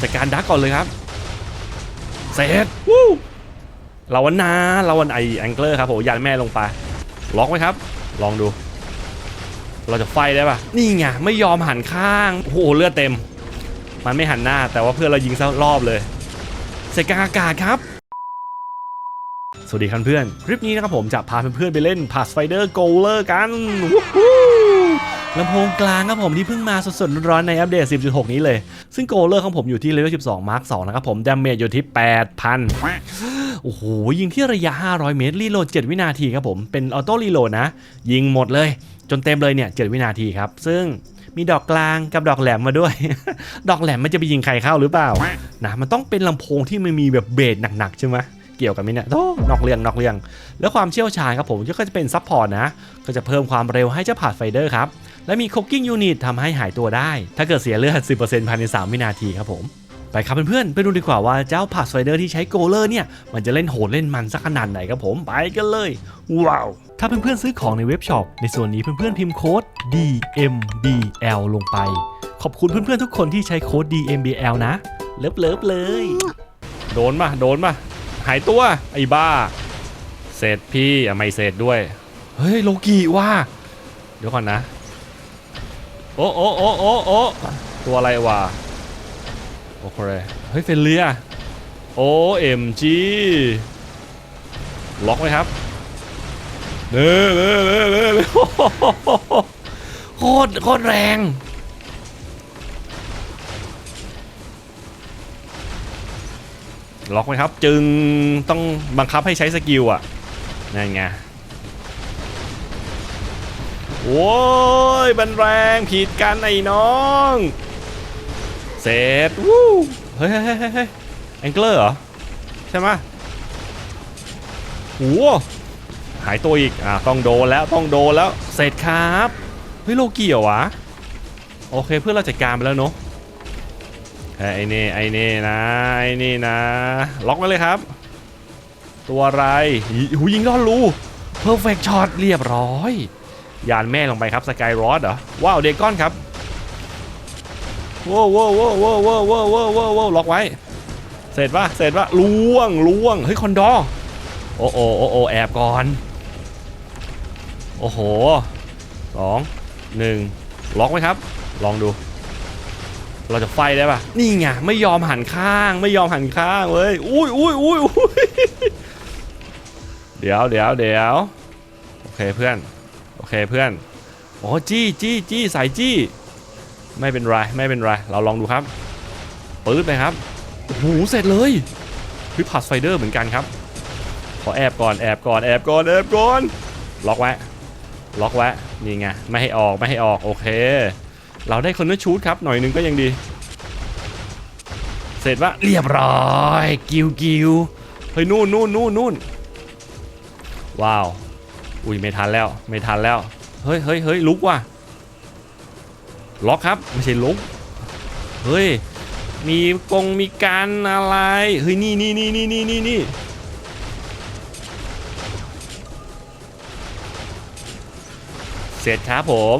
จัดการดักก่อนเลยครับเสร็จวู้เราวันนาเราวันไอแองเกิลครับผมยันแม่ลงไปล็อกไหมครับ ลองดู เราจะไฟได้ปะนี่ไงไม่ยอมหันข้างโอ้โหเลือดเต็ม มันไม่หันหน้า แต่ว่าเพื่อนเรายิงซะรอบเลยเสร็จกลางอากาศครับสวัสดีครับเพื่อน คลิปนี้นะครับผมจะพาเพื่อนๆไปเล่น Pass Fighter g o l e r กันวู้ฮู้ ลำโพงกลางครับผมที่เพิ่งมาสดๆร้อนๆในอัปเดต 10.6 นี้เลย ซึ่ง g o l e r ของผมอยู่ที่เลเวล 12 Mark 2นะครับผมดาเมจอยู่ที่ 8,000 โอ้โห ยิงที่ระยะ 500 เมตร รีโหลด 7 วินาทีครับผม เป็นออโต้รีโหลดนะ ยิงหมดเลย จนเต็มเลยเนี่ย 7 วินาทีครับ ซึ่งมีดอกกลางกับดอกแหลมมาด้วย ดอกแหลมมันจะไปยิงใครเข้าหรือเปล่านะมันต้องเป็นลำโพงที่มันมีแบบเบสหนักๆใช่ไหมเกี่ยวกันไหมเนี่ยโอ้นอกเรื่องนอกเรื่อง แล้วความเชี่ยวชาญครับผมก็จะเป็นซัพพอร์ตนะ ก็จะเพิ่มความเร็วให้เจ้าผาดไฟเดอร์ครับ และมี cooking unit ทำให้หายตัวได้ ถ้าเกิดเสียเลือด 10%ภายใน 3 วินาทีครับผมไปครับเพื่อนๆไปดูดีกว่าว่าเจ้าผาดไฟเดอร์ที่ใช้โกเลอร์เนี่ย มันจะเล่นโหดเล่นมันสักขนาดไหนครับผมไปกันเลย ว้าว ถ้าเพื่อนๆซื้อของในเว็บช็อปในส่วนนี้เพื่อนๆพิมพ์โค้ด DMBL ลงไป ขอบคุณเพื่อนๆทุกคนที่ใช้โค้ด DMBL นะ เลิฟเลิฟเลย โดนป่ะโดนป่ะหายตัวไอ้บ้า เสร็จพี่อะไม่เสร็จด้วย เฮ้ยโลกิว่า เดี๋ยวก่อนนะ โอ้โอ้โอ้โอ้โอ้ตัวอะไรวะโอเคเฮ้ยเฟนเลียโอเอ็มจีล็อกไหมครับเน่เน่เน่เน่เนโคตรโคตรแรงล็อกไหมครับ จึงต้องบังคับให้ใช้สกิลอะนั่นไงโว้ย มันแรงผิดกันไอ้น้องเสร็จวู้เฮ้ยเฮ้ยเฮ้ยเฮ้ยแองเกอร์เหรอ ใช่ไหมโหหายตัวอีก อะต้องโดนแล้วต้องโดนแล้วเสร็จครับ เฮ้ยโลเกี่ยววะ โอเคเพื่อนเราจัดการไปแล้วเนาะไอ้นี่ไอ้นี่นะไอ้นี่นะ ล็อกไว้เลยครับ ตัวอะไรหูยิงลอดรูเพอร์เฟกช็อตเรียบร้อย ยานแม่ลงไปครับสกายรอดเหรอ ว้าวเดก้อนครับว้าวว้าวว้าวว้าวว้าวว้าวว้าวว้าวล็อกไว้ เสร็จปะเสร็จปะล่วงล่วงเฮ้ยคอนดอโอ้โอโอ้โอแอบก่อน โอ้โหสองหนึ่งล็อกไหมครับ ลองดู เราจะไฟได้ปะนี่ไงไม่ยอมหันข้าง ไม่ยอมหันข้างเว้ยอุ้ยอุ้ยอุ้ยอุ้ยเดี๋ยวเดี๋ยวเดี๋ยวโอเคเพื่อน เคเพื่อนโอ้จี้จี้จี้สายจี้ ไม่เป็นไรไม่เป็นไร เราลองดูครับปื๊ดไปครับโอ้โหเสร็จเลยพิพัสไฟเดอร์เหมือนกันครับ ขอแอบก่อนแอบก่อนแอบก่อนแอบก่อนล็อกไว้ล็อกไว้นี่ไงไม่ให้ออกไม่ให้ออกโอเค เราได้คนนึกชูดครับหน่อยนึงก็ยังดี เสร็จว่าเรียบร้อย กิวกิวเฮ้ยนู่นนู่นนู่นนู่นว้าว อุ้ยไม่ทันแล้ว ไม่ทันแล้ว เฮ้ยเฮ้ยเฮ้ยลุกว่ะ ล็อกครับ ไม่ใช่ลุก เฮ้ย มีกงมีการอะไร เฮ้ยนี่นี่นี่นี่นี่นี่นี่เสร็จครับผม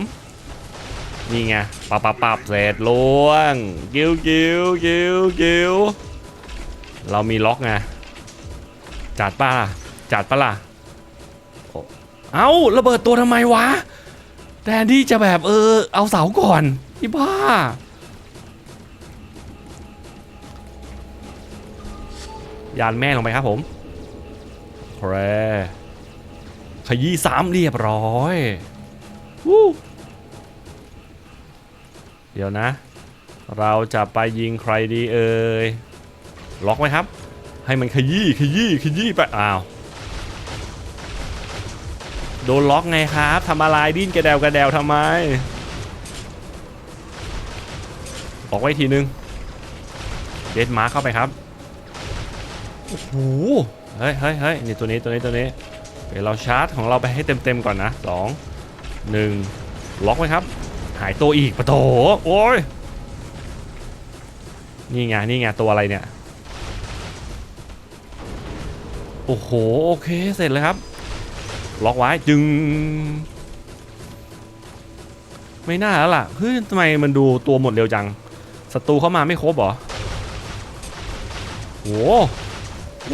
นี่ไงปับปับปับเสร็จล่วง กิ้วกิ้วกิ้วกิ้วเรามีล็อกไงจัดป่ะล่ะจัดป่ะล่ะ เอาระเบิดตัวทำไมวะแทนที่จะแบบเออ เอาเสาก่อนพี่บ้า ยานแม่ลงไปครับผมแครขยี้สามเรียบร้อยวู้เดี๋ยวนะ เราจะไปยิงใครดีเอ่ยล็อกไหมครับ ให้มันขยี้ขยี้ขยี้ไปอ้าว โดนล็อกไงครับทำอะไรดิ้นกระเดวกระเดวทำไม ออกไว้ทีนึง เดดมาร์เข้าไปครับ โอ้โห เฮ้ยเฮ้ยเฮ้ยนี่ตัวนี้ตัวนี้ตัวนี้ เดี๋ยวเราชาร์จของเราไปให้เต็มๆก่อนนะสองหนึ่งล็อกไว้ครับ หายตัวอีกปะโถโอ้ย นี่ไงนี่ไงตัวอะไรเนี่ย โอ้โห โอเค เสร็จเลยครับ ล็อกไว้จึง ไม่น่าแล้วล่ะเฮ้ยทำไมมันดูตัวหมดเร็วจังศัตรูเข้ามาไม่ครบหรอโห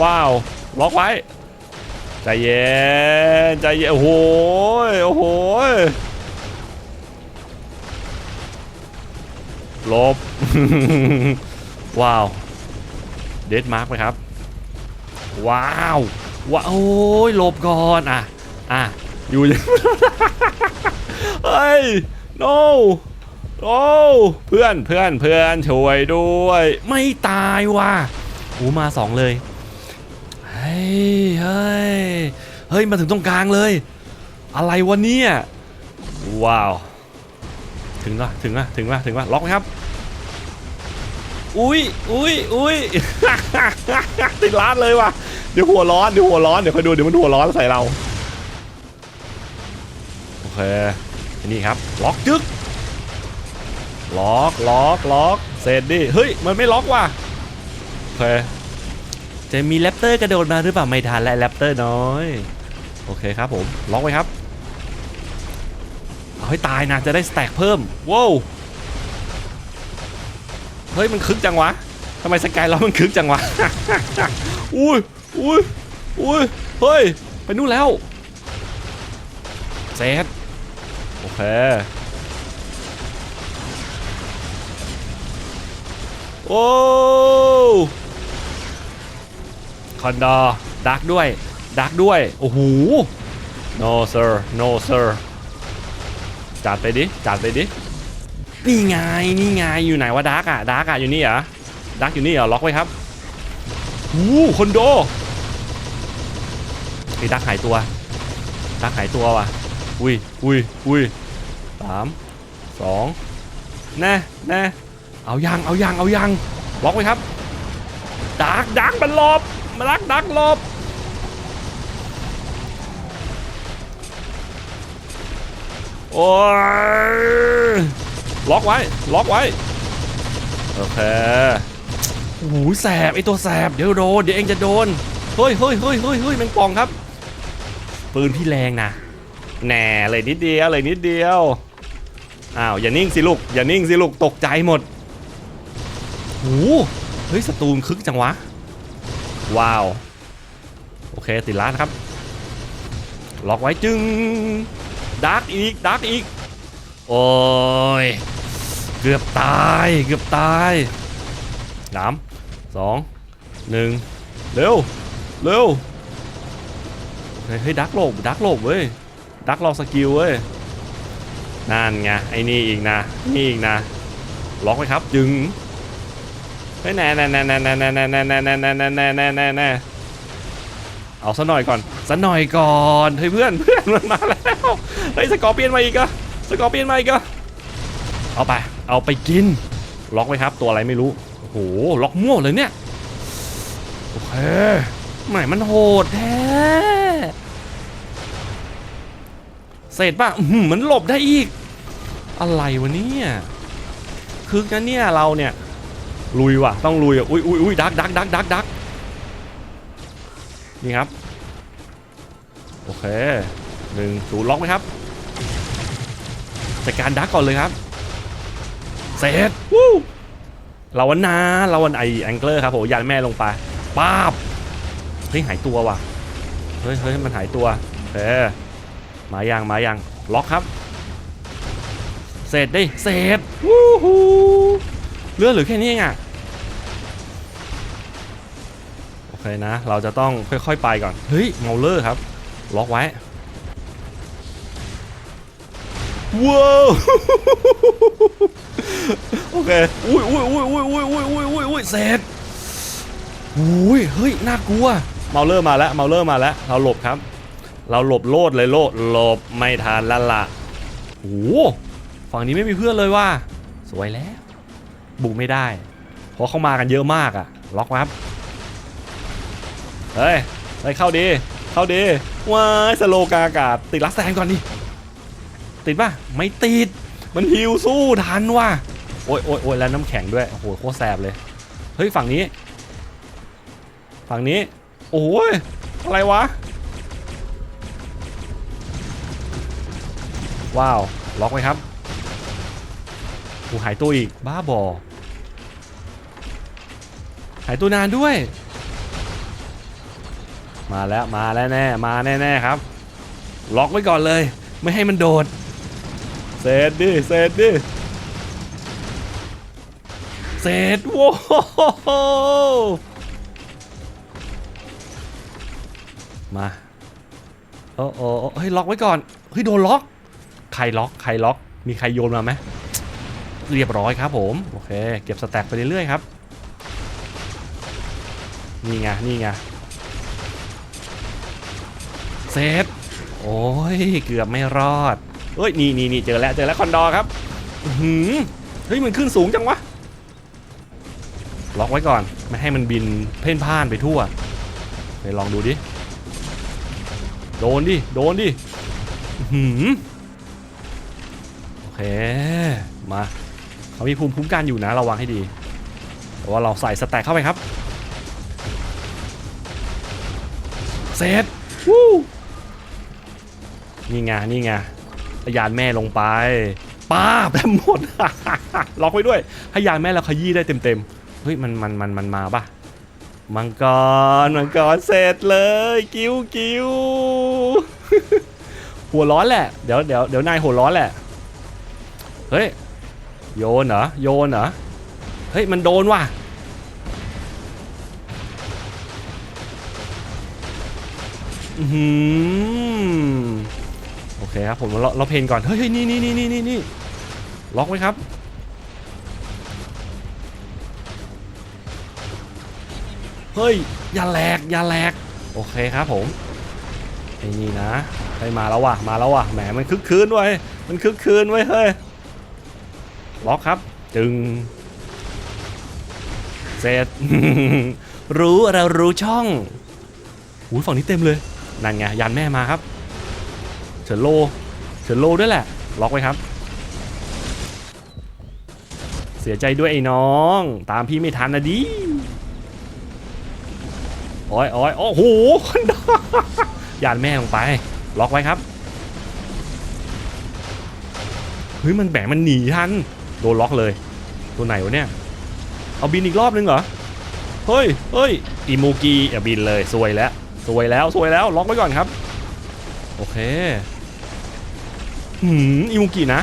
ว้าว ล็อกไว้ใจเย็นใจเย็นโอ้โหโอ้โหลบ ว้าว เดดมาร์กไหมครับ ว้าว ว้าวโอ้ยหลบก่อนอะ อะอยู่ยังเฮ้ย no no เพื่อนเพื่อนเพื่อนช่วยด้วย ไม่ตายว่ะโอ้มาสองเลย เฮ้ยเฮ้ยเฮ้ย มาถึงตรงกลางเลย อะไรวะเนี่ย ว้าว ถึงละถึงละถึงละถึงละล็อกไหมครับอุ้ยอุ้ยอุ้ยติดร้านเลยว่ะ เดี๋ยวหัวร้อน เดี๋ยวหัวร้อน เดี๋ยวคอยดู เดี๋ยวมันหัวร้อนใส่เรา เคอันนี่ครับล็อกจึ๊กล็อกล็อกล็อกเสร็จดิเฮ้ยมันไม่ล็อกว่ะโอเคจะมีแรปเตอร์กระโดดมาหรือเปล่าไม่ทันและแรปเตอร์น้อยโอเคครับผมล็อกไว้ครับเอาให้ตายนะจะได้สแต็กเพิ่มว้าวเฮ้ยมันคึกจังวะทำไมสกายล็อกมันคึกจังวะอุ้ยอุ้ยอุ้ยเฮ้ยไปนู่นแล้วเซต โอเค โอ้คอนดอร์ดักด้วยดักด้วย โอ้โห no sir no sir จัดไปดิ จัดไปดิ นี่ไง นี่ไง อยู่ไหนวะดักอะดักอะอยู่นี่เหรอดักอยู่นี่เหรอ ล็อกไว้ครับโอ้คอนโดไอ้ดักหายตัว ดักหายตัวว่ะ อุ้ยอุ้ยอุ้ยสามสองแน่แน่เอายังเอายังเอายังล็อกไว้ครับดักดักมันหลบมาดักดักหลบโอ้ยล็อกไว้ล็อกไว้โอเคโอ้โหแสบไอตัวแสบเดี๋ยวโดนเดี๋ยวเองจะโดนเฮ้ยเฮ้ยเฮ้ยเฮ้ยเฮ้ยแมงปองครับปืนพี่แรงนะ แหน่เลยนิดเดียวเลยนิดเดียว อ้าวอย่านิ่งสิลูกอย่านิ่งสิลูกตกใจหมดโอ้โหเฮ้ยสตูนคึกจังวะ ว้าว โอเคติดล้านครับ ล็อกไว้จึงดาร์กอีกดาร์กอีก โอ้ย เกือบตายเกือบตายสามสองหนึ่งเร็ว เร็ว เฮ้ยเฮ้ยดักโลบดักโลบเว้ย ดักรอสกิลเว้ยนั่นไงไอ้นี่อีกนะนี่อีกนะล็อกไว้ครับจึงเฮ้ยแน่แน่แน่แน่แน่แน่แน่แน่แน่แน่แน่แน่แน่แน่แน่แน่เอาซะหน่อยก่อนซะหน่อยก่อนเฮ้ยเพื่อนเพื่อนมันมาแล้วเฮ้ยสกอร์เปียนมาอีกอะสกอร์เปียนมาอีกอะเอาไปเอาไปกิน ล็อกไว้ครับตัวอะไรไม่รู้โอ้โหล็อกมั่วเลยเนี่ยโอเคไม่มันโหดแท้ เสร็จป่ะอื้อหือนหลบได้อีก อะไรวะเนี่ยคึกนะเนี่ยเราเนี่ย ลุยว่ะ ต้องลุยอะอุ้ยอุ้ยอุ้ยดักดักดักดักดักนี่ครับ โอเคหนึ่งศูนย์ล็อกไหมครับจัดการดักก่อนเลยครับ เสร็จวู้เราวันนาเราวันไอแองเกิลครับผมยันแม่ลงไปป้าบเฮ้ยหายตัวว่ะเฮ้ยเฮ้ยมันหายตัวโอเค มายังมายังล็อกครับ เสร็จดิเสร็จวู้ฮู้เลือดเหลือแค่นี้เองอะโอเคนะ เราจะต้องค่อยๆไปก่อนเฮ้ยเมาเลอร์ครับ ล็อกไว้ว้าวโอเคอุ้ยอุ้ยอุ้ยอุ้ยอุ้ยอุ้ยอุ้ยอุ้ยอุ้ยเสร็จอุ้ยเฮ้ยน่ากลัวเมาเลอร์มาแล้วเมาเลอร์มาแล้วเราหลบครับ เราหลบโลดเลยโลดหลบไม่ทันละละโอ้ฝั่งนี้ไม่มีเพื่อนเลยว่ะสวยแล้ว บุกไม่ได้ เพราะเขามากันเยอะมากอะล็อกไว้ครับเฮ้ยไปเข้าดี เข้าดีว้ายสโลกาอากาศ ติดลักแซงก่อนดิติดป่ะ ไม่ติด มันฮิวสู้ทันว่ะโอ้ยโอ้ยโอ้ยแล้วน้ำแข็งด้วย โอ้โหโคตรแสบเลย เฮ้ย ฝั่งนี้ ฝั่งนี้ โอ้ยอะไรวะ ว้าว ล็อกไว้ครับกูหายตัวอีก บ้าบอ หายตัวนานด้วย มาแล้วมาแล้วแน่มาแน่ๆครับ ล็อกไว้ก่อนเลย ไม่ให้มันโดดเสร็จดิเสร็จดิเสร็จโว้โหมาโอ้โอ้โอ้เฮ้ยล็อกไว้ก่อนเฮ้ยโดนล็อก ใครล็อกใครล็อก มีใครโยนมาไหมเรียบร้อยครับผมโอเคเก็บสแต็กไปเรื่อยๆครับนี่ไงนี่ไงเซฟโอ้ยเกือบไม่รอดเฮ้ยนี่นี่นี่เจอแล้วเจอแล้วคอนดอร์ครับหือเฮ้ยมันขึ้นสูงจังวะล็อกไว้ก่อนไม่ให้มันบินเพ่นพ่านไปทั่วไปลองดูดิโดนดิโดนดิหือโอ เค มาเขามีภูมิคุ้มกันอยู่นะระวังให้ดีแต่ว่าเราใส่สแต็กเข้าไปครับเสร็จวู้นี่ไงนี่ไงพยานแม่ลงไปป้าบแหมด ล็อกไว้ด้วยให้ยานแม่เราขยี้ได้เต็มๆเฮ้ยมันมันมันมันมาปะมังกรมังกรเสร็จเลย กิ้วกิ้วหัวร้อนแหละ เดี๋ยวเดี๋ยวเดี๋ยวนายหัวร้อนแหละ เฮ้ย โยนเหรอ โยนเหรอ เฮ้ย มันโดนว่ะ อื้อหือโอเคครับผมเราเราเพนก่อน เฮ้ยนี่นี่นี่นี่นี่นี่ล็อกไว้ครับ เฮ้ย อย่าแหลก อย่าแหลก โอเคครับผมไอ้นี่นะไปมาแล้วว่ะ มาแล้วว่ะ แหม มันคึกคืนไว้ มันคึกคืนไว้เฮ้ย ล็อกครับ จึง เสร็จ รู้เรารู้ช่องอุ้ยฝั่งนี้เต็มเลย นั่นไงยันแม่มาครับเฉินโลเฉินโลด้วยแหละ ล็อกไว้ครับ เสียใจด้วยไอ้น้อง ตามพี่ไม่ทันนะดิโอ้ยโอ้ยโอ้โหยันแม่ลงไป ล็อกไว้ครับ เฮ้ย มันแบกมันหนีทัน โดนล็อกเลย ตัวไหนวะเนี่ย เอาบินอีกรอบนึงเหรอ เฮ้ยเฮ้ยอีมูกีอย่าบินเลยซวยแล้วสวยแล้วสวยแล้วล็อกไว้ก่อนครับ โอเคหืมอิมุกินะ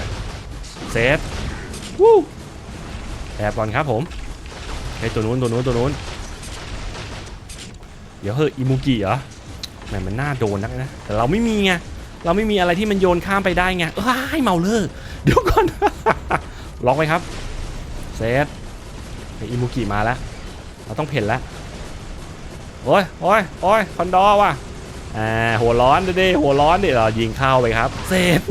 เซตวู้แอบก่อนครับผมไอ้ตัวนู้นตัวนู้นตัวนู้นเดี๋ยวเฮ้ยอิมุกิเหรอแหมมันน่าโดนนักนะ แต่เราไม่มีไง เราไม่มีอะไรที่มันโยนข้ามไปได้ไงเอ้ยเมาเลอร์เดี๋ยวก่อน ล็อกไว้ครับเซตอิมุกิมาแล้ว เราต้องเพ่นแล้ว โอ้ยโอ้ยโอ้ยคอนดอว่ะอ่าหัวร้อนดิหัวร้อนดิเรายิงเข้าไปครับเสร็จ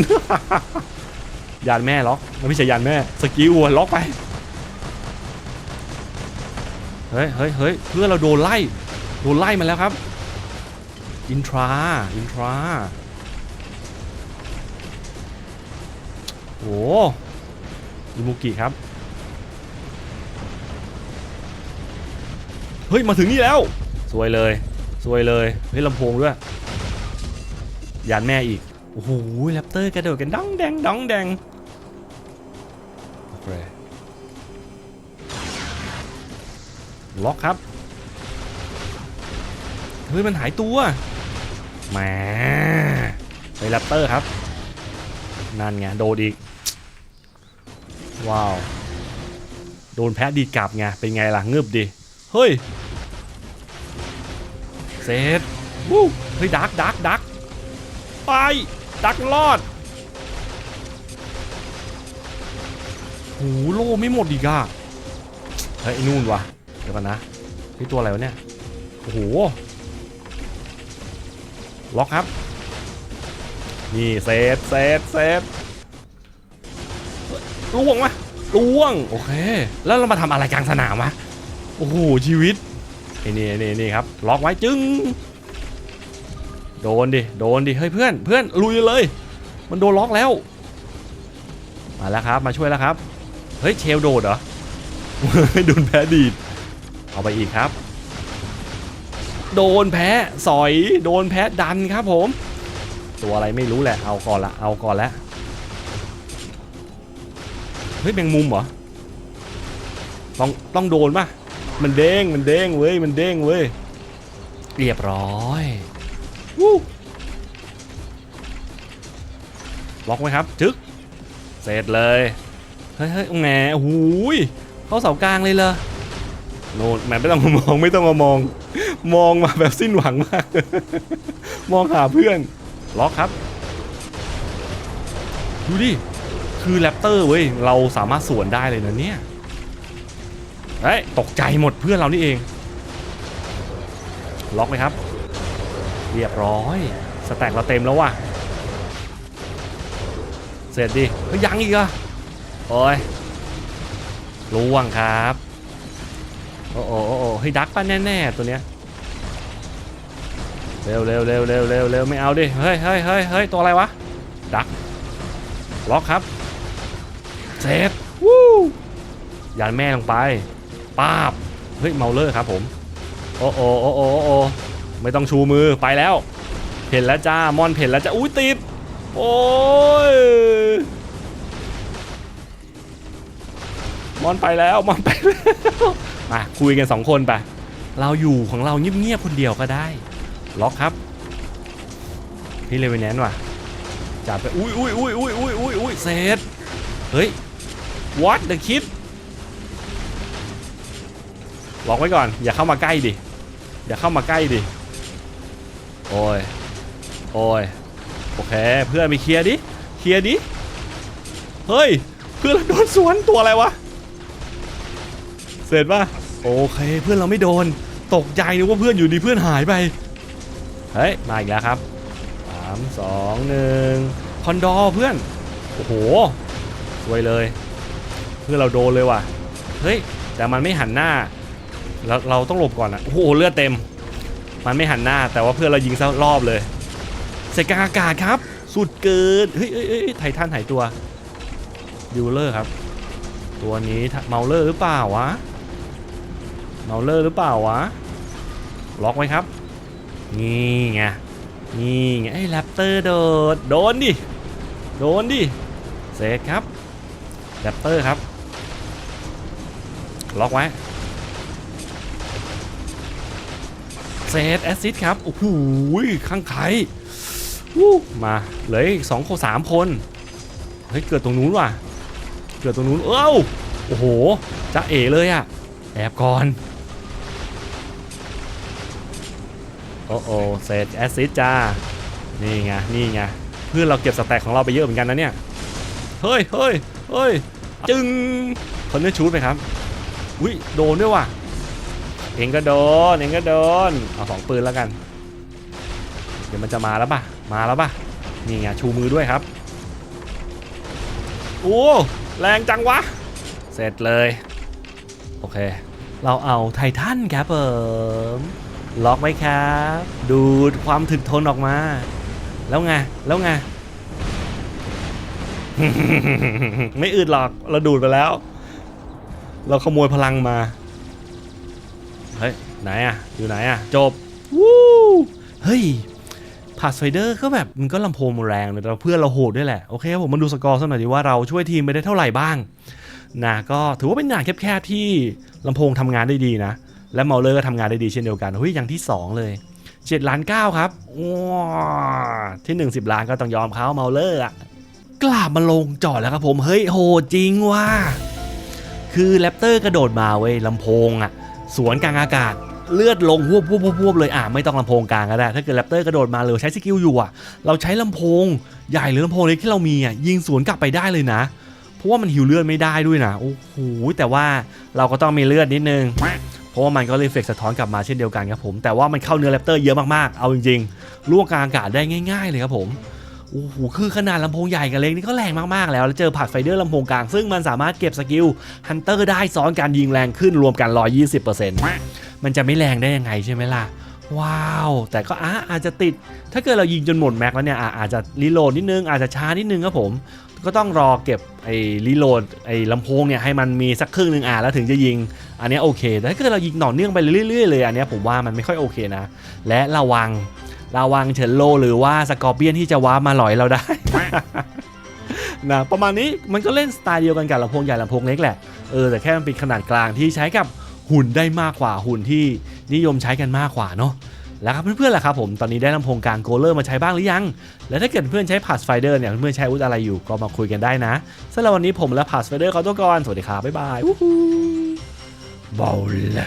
ยานแม่ล็อกไม่ใช่ยานแม่ สกิลอะล็อกไป เฮ้ยเฮ้ยเฮ้ยเพื่อเราโดนไล่ โดนไล่มาแล้วครับ อินทรา อินทรา โอ้ อิมุกิครับ เฮ้ย มาถึงนี่แล้ว สวยเลย สวยเลย เฮ้ยลำโพงด้วย ยานแม่อีก โอ้โหแรปเตอร์กระโดดกันดองแดงดองแดงโอเคล็อกครับ เฮ้ย มันหายตัวแหมไปแรปเตอร์ครับ นั่นไง โดนอีก ว้าว โดนแพะดีดกลับไง เป็นไงล่ะเงือบดิ เฮ้ย เซตวู้เฮ้ยดักดักดักไป ดักรอดโหโล่ไม่หมดอีกอะเฮ้ยไอ้นู่นวะเดี๋ยวกันนะนี่ตัวอะไรวะเนี่ย โอ้โห ล็อกครับ นี่เซตเซตเซต ล่วงมะล่วง โอเค แล้วเรามาทำอะไรกลางสนามวะโอ้โหชีวิตไอ้นี่นี่นี่ครับล็อกไว้จึงโดนดิโดนดิเฮ้ยเพื่อนเพื่อนลุยเลย มันโดนล็อกแล้ว มาแล้วครับมาช่วยแล้วครับเฮ้ยเชลโดดเหรอโดนแพ้ดีดเอาไปอีกครับ โดนแพ้สอย โดนแพ้ดันครับผม ตัวอะไรไม่รู้แหละเอาก่อนละเอาก่อนแล้ว เฮ้ยแมงมุมเหรอ ต้องต้องโดนป่ะมันเด้งมันเด้งเว้ยมันเด้งเว้ย เรียบร้อยวู้ล็อกไว้ครับจึ๊กเสร็จเลย เฮ้ยเฮ้ยแหมโอ้โหยเข้าเสากลางเลยเหรอโน่นแหมไม่ต้องมามองไม่ต้องมามอง มองมาแบบสิ้นหวังมาก มองหาเพื่อน ล็อกครับ ดูดิ คือแรปเตอร์เว้ย เราสามารถสวนได้เลยนะเนี่ยเฮ้ยตกใจหมดเพื่อนเรานี่เอง ล็อกไหมครับ เรียบร้อย สแต็กเราเต็มแล้วว่ะ เสร็จดิเฮ้ยยังอีกเหรอะโอ้ยล่วงครับ โอ้โหโอ้โหเฮ้ยดักป้าแน่ๆตัวเนี้ยเร็วเร็วเร็วเร็วเร็วเร็วไม่เอาดิ เฮ้ยเฮ้ยเฮ้ยเฮ้ยตัวอะไรวะ ดัก ล็อกครับ เสร็จวู้ยันแม่ลงไปป้าบเฮ้ยเมาเลอร์ครับผม โอ้โอโอ้โอโอ้โอไม่ต้องชูมือไปแล้วเห็นแล้วจ้ามอนเห็นแล้วจ้าอุ้ยติดโอ้ยมอนไปแล้วมอนไปแล้วมาคุยกันสองคนไปเราอยู่ของเราเงียบๆคนเดียวก็ได้ ล็อกครับพี่เลเวนแนนว่ะจับไปอุ้ยอุ้ยอุ้ยอุ้ยอุ้ยอุ้ยเสร็จเฮ้ย what the kid ล็อกไว้ก่อน อย่าเข้ามาใกล้ดิ อย่าเข้ามาใกล้ดิ โอ้ย โอ้ย โอเค เพื่อนไปเคลียร์ดิ เคลียร์ดิ เฮ้ย เพื่อนเราโดนสวนตัวอะไรวะ เสร็จป่ะ โอเค เพื่อนเราไม่โดน ตกใจนึกว่าเพื่อนอยู่ดีเพื่อนหายไป เฮ้ย มาอีกแล้วครับสามสองหนึ่งคอนดอเพื่อน โอ้โหสวยเลย เพื่อเราโดนเลยว่ะ เฮ้ย แต่มันไม่หันหน้าเราเราต้องหลบก่อนอะโอ้โหเลือดเต็ม มันไม่หันหน้า แต่ว่าเพื่อนเรายิงซะรอบเลยเสกกลางอากาศครับ สุดเกิน เฮ้ยเฮ้ยเฮ้ยไททันหายตัวดิวเลอร์ครับ ตัวนี้เมาเลอร์หรือเปล่าวะ เมาเลอร์หรือเปล่าวะ ล็อกไว้ครับ นี่ไง นี่ไงไอ้แรปเตอร์โดด โดนดิ โดนดิเสกครับแรปเตอร์ครับ ล็อกไว้เซตแอซิดครับ โอ้โหข้างใครวู้มาเหลืออีกสองคนสามคน เฮ้ย เกิดตรงนู้นว่ะ เกิดตรงนู้น เอ้า โอ้โหจะเอ๋เลยอะแอบก่อน โอ้โอเซตแอซิดจ้า นี่ไง นี่ไง เพื่อนเราเก็บสแต็กของเราไปเยอะเหมือนกันนะเนี่ย เฮ้ยเฮ้ยเฮ้ยจึงคนนี้ชูดไปครับ อุ้ยโดนด้วยว่ะเองก็โดนเองก็โดนเอาสองปืนแล้วกัน เดี๋ยวมันจะมาแล้วป่ะมาแล้วป่ะนี่ไงชูมือด้วยครับโอ้แรงจังวะ เสร็จเลย โอเค เราเอาไททันครับผมล็อกไว้ครับ ดูดความถึกทนออกมา แล้วไง แล้วไง ไม่อึดหรอก เราดูดไปแล้ว เราขโมยพลังมา เฮ้ย ไหนอะอยู่ไหนอะจบ วู้ เฮ้ยพาสไฟเดอร์ก็แบบมันก็ลำโพงมันแรงเลยแต่เพื่อนเราโหดด้วยแหละ โอเคครับผมมาดูสกอร์สักหน่อยดีว่าเราช่วยทีมไปได้เท่าไหร่บ้างนะก็ถือว่าเป็นหนาแคบๆที่ลำโพงทำงานได้ดีนะ และเมาเลอร์ก็ทำงานได้ดีเช่นเดียวกันเฮ้ยอย่างที่ 2 เลย7ล้าน9ครับว้าที่1 10 ล้านก็ต้องยอมเขาเมาเลอร์อะกลับมาลงจอดแล้วครับผมเฮ้ยโหดจริงว่ะ คือแรปเตอร์กระโดดมาเว้ยลำโพงอะสวนกลางอากาศเลือดลงวบวบวบวบเลยอะไม่ต้องลำโพงกลางก็ได้ ถ้าเกิดแรปเตอร์กระโดดมาเลยใช้สกิลอยู่อะ เราใช้ลำโพงใหญ่หรือลำโพงเล็กที่เรามีอะยิงสวนกลับไปได้เลยนะ เพราะว่ามันหิวเลือดไม่ได้ด้วยนะโอ้โหแต่ว่าเราก็ต้องมีเลือดนิดนึง เพราะว่ามันก็รีเฟกสะท้อนกลับมาเช่นเดียวกันครับผม แต่ว่ามันเข้าเนื้อแรปเตอร์เยอะมากๆ เอาจริงๆล่วงกลางอากาศได้ง่าย ๆ เลยครับผม โอ้โหคือขนาดลำโพงใหญ่กับเล็กนี่ก็แรงมากๆแล้ว แล้วเจอผัดไฟเดอร์ลำโพงกลาง ซึ่งมันสามารถเก็บสกิลฮันเตอร์ได้ซ้อนการยิงแรงขึ้นรวมกัน 120%มันจะไม่แรงได้ยังไงใช่ไหมล่ะ ว้าว แต่ก็อะอาจจะติด ถ้าเกิดเรายิงจนหมดแม็กแล้วเนี่ยอะอาจจะรีโหลดนิดนึง อาจจะช้านิดนึงครับผม ก็ต้องรอเก็บไอ้รีโหลดไอ้ลำโพงเนี่ยให้มันมีสักครึ่งหนึ่งอะแล้วถึงจะยิง อันนี้โอเค แต่ถ้าเกิดเรายิงต่อเนื่องไปเรื่อยๆเลยอันนี้ผมว่ามันไม่ค่อยโอเคนะ และระวัง ระวังเฉินโลหรือว่าสกอร์เปียนที่จะว้ามาหลอยเราได้ นะประมาณนี้มันก็เล่นสไตล์เดียวกันกับลำโพงใหญ่ลำโพงเล็กแหละเออแต่แค่มันเป็นขนาดกลางที่ใช้กับหุ่นได้มากกว่าหุ่นที่นิยมใช้กันมากกว่าเนาะแล้วครับเพื่อนๆล่ะครับผมตอนนี้ได้ลำโพงกลางโกลเลอร์มาใช้บ้างหรือยัง และถ้าเกิดเพื่อนใช้พาสไฟเดอร์เนี่ยเพื่อนใช้อาวุธอะไรอยู่ก็มาคุยกันได้นะสำหรับวันนี้ผมและพาสไฟเดอร์ขอตัวก่อนสวัสดีครับบ๊ายบายวู้ฮู้บอล